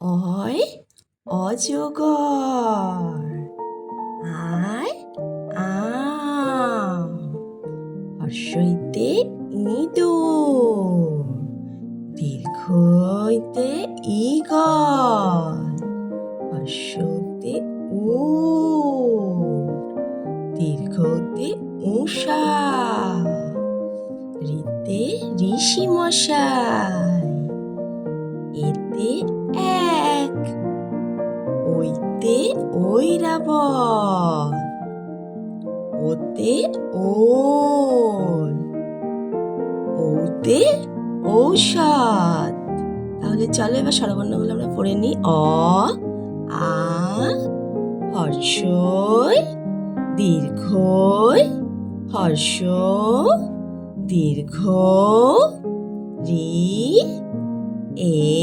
অয় অজগর। আয় আম। হর্ষইতে ইঁদুর। দীর্ঘইতে ইগল হর্ষতে উট। দীর্ঘতে উষা রিতে ঋষি মশাই এতে ওইতে ঐরাবত ওতে ওল। ওতে ঔষধ। তাহলে চলো এবার স্বরবর্ণগুলো আমরা পড়ে নিই। অ, আ, হর্ষই, দীর্ঘই হর্ষ দীর্ঘ রি, এ